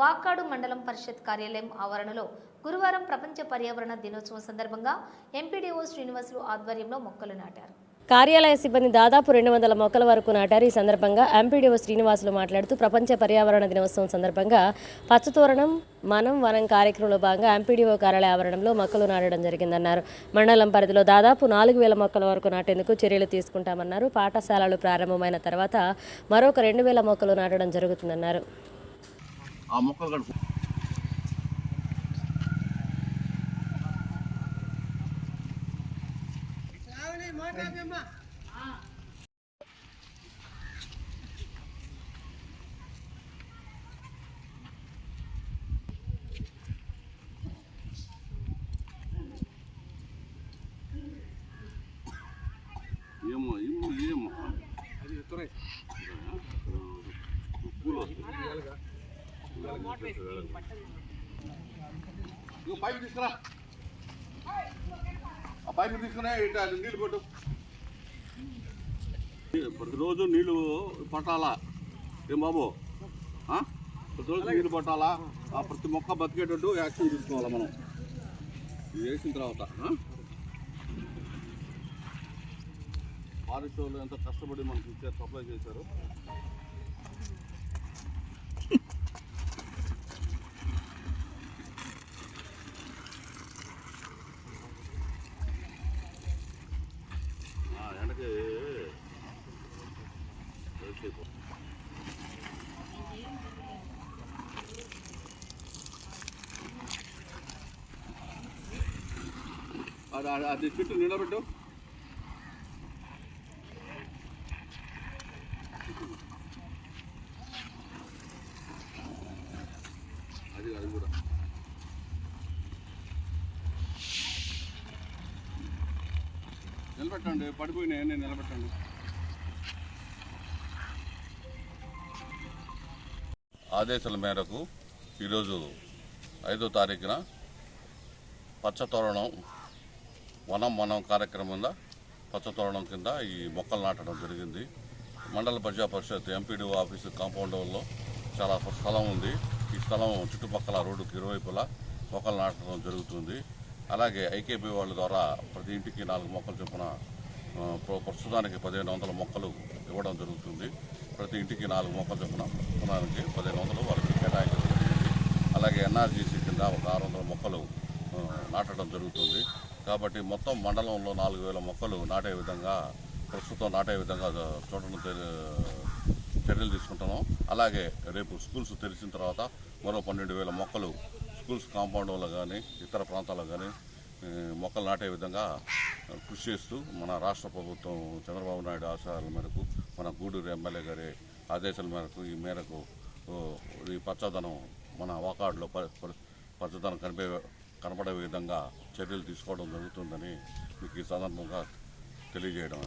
వాకాడు మండలం పరిషత్ కార్యాలయం ఆవరణలో గురువారం ప్రపంచ పర్యావరణ దినోత్సవం సందర్భంగా ఎంపీడీఓ శ్రీనివాసులు ఆధ్వర్యంలో మొక్కలు నాటారు. కార్యాలయ సిబ్బంది దాదాపు రెండు వందల మొక్కల వరకు నాటారు. ఈ సందర్భంగా ఎంపీడీఓ శ్రీనివాసులు మాట్లాడుతూ ప్రపంచ పర్యావరణ దినోత్సవం సందర్భంగా పచ్చతోరణం మనం వనం కార్యక్రమంలో భాగంగా ఎంపీడీఓ కార్యాలయ ఆవరణంలో మొక్కలు నాటడం జరిగిందన్నారు. మండలం పరిధిలో దాదాపు నాలుగు వేల మొక్కల వరకు నాటేందుకు చర్యలు తీసుకుంటామన్నారు. పాఠశాలలు ప్రారంభమైన తర్వాత మరొక రెండు వేల మొక్కలు నాటడం జరుగుతుందన్నారు. ఆ మొక్కలు కడుపు ఏమో ఏమో ఏమో పూలు వస్తాయి నువ్వు పైపు తీసుకురా. ఆ పైపు తీసుకునే నీళ్ళు పెట్టు. ప్రతిరోజు నీళ్ళు పట్టాలా? ఏం బాబు? ప్రతిరోజు నీళ్ళు పట్టాలా? ఆ ప్రతి మొక్క బతికేటట్టు యాక్షన్ తీసుకోవాలా మనం? ఇది వేసిన తర్వాత ఆ? ఫారెస్ట్ వాళ్ళు ఎంత కష్టపడి మనకి ఇచ్చారు సప్లై చేశారు. ఆ, ఎండకి వేస్ట్ అయిపోతుంది. అది అది- అది చుట్టూ నిలబెట్టు అది అది కూడా నిలబెట్టండి పడిపోయినాయని నిలబెట్టండి. ఆదేశాల మేరకు ఈరోజు ఐదో తారీఖున పచ్చతోరణం వనం వనం కార్యక్రమం పచ్చతోరణం కింద ఈ మొక్కలు నాటడం జరిగింది. మండల ప్రజా పరిషత్ ఎంపీడీ ఆఫీసు కాంపౌండ్లో చాలా స్థలం ఉంది. ఈ స్థలం చుట్టుపక్కల రోడ్డుకి ఇరువైపులా మొక్కలు నాటడం జరుగుతుంది. అలాగే ఐకేపీ వాళ్ళ ద్వారా ప్రతి ఇంటికి నాలుగు మొక్కలు చొప్పున ప్ర- ప్రస్తుతానికి పదిహేను వందల మొక్కలు ఇవ్వడం జరుగుతుంది. ప్రతి ఇంటికి నాలుగు మొక్కలు చొప్పున ప్రస్తుతానికి పదిహేను వందలు వాళ్ళకి కేటాయించడం జరుగుతుంది అలాగే ఎన్ఆర్జీసీ కింద ఒక ఆరు వందల మొక్కలు నాటడం జరుగుతుంది. కాబట్టి మొత్తం మండలంలో నాలుగు వేల మొక్కలు నాటే విధంగా ప్రస్తుతం నాటే విధంగా చూడడం చర్యలు తీసుకుంటున్నాం. అలాగే రేపు స్కూల్స్ తెరిచిన తర్వాత మరో పన్నెండు వేల మొక్కలు స్కూల్స్ కాంపౌండ్లో కానీ ఇతర ప్రాంతాల్లో కానీ మొక్కలు నాటే విధంగా కృషి చేస్తూ మన రాష్ట్ర ప్రభుత్వం చంద్రబాబు నాయుడు ఆశయాల మేరకు మన గూడూరు ఎమ్మెల్యే గారి ఆదేశాల మేరకు ఈ మేరకు ఈ పచ్చదనం మన వాకాడులో ప- పచ్చదనం కనిపే కనపడే విధంగా చర్యలు తీసుకోవడం జరుగుతుందని మీకు ఈ సందర్భంగా తెలియజేయడం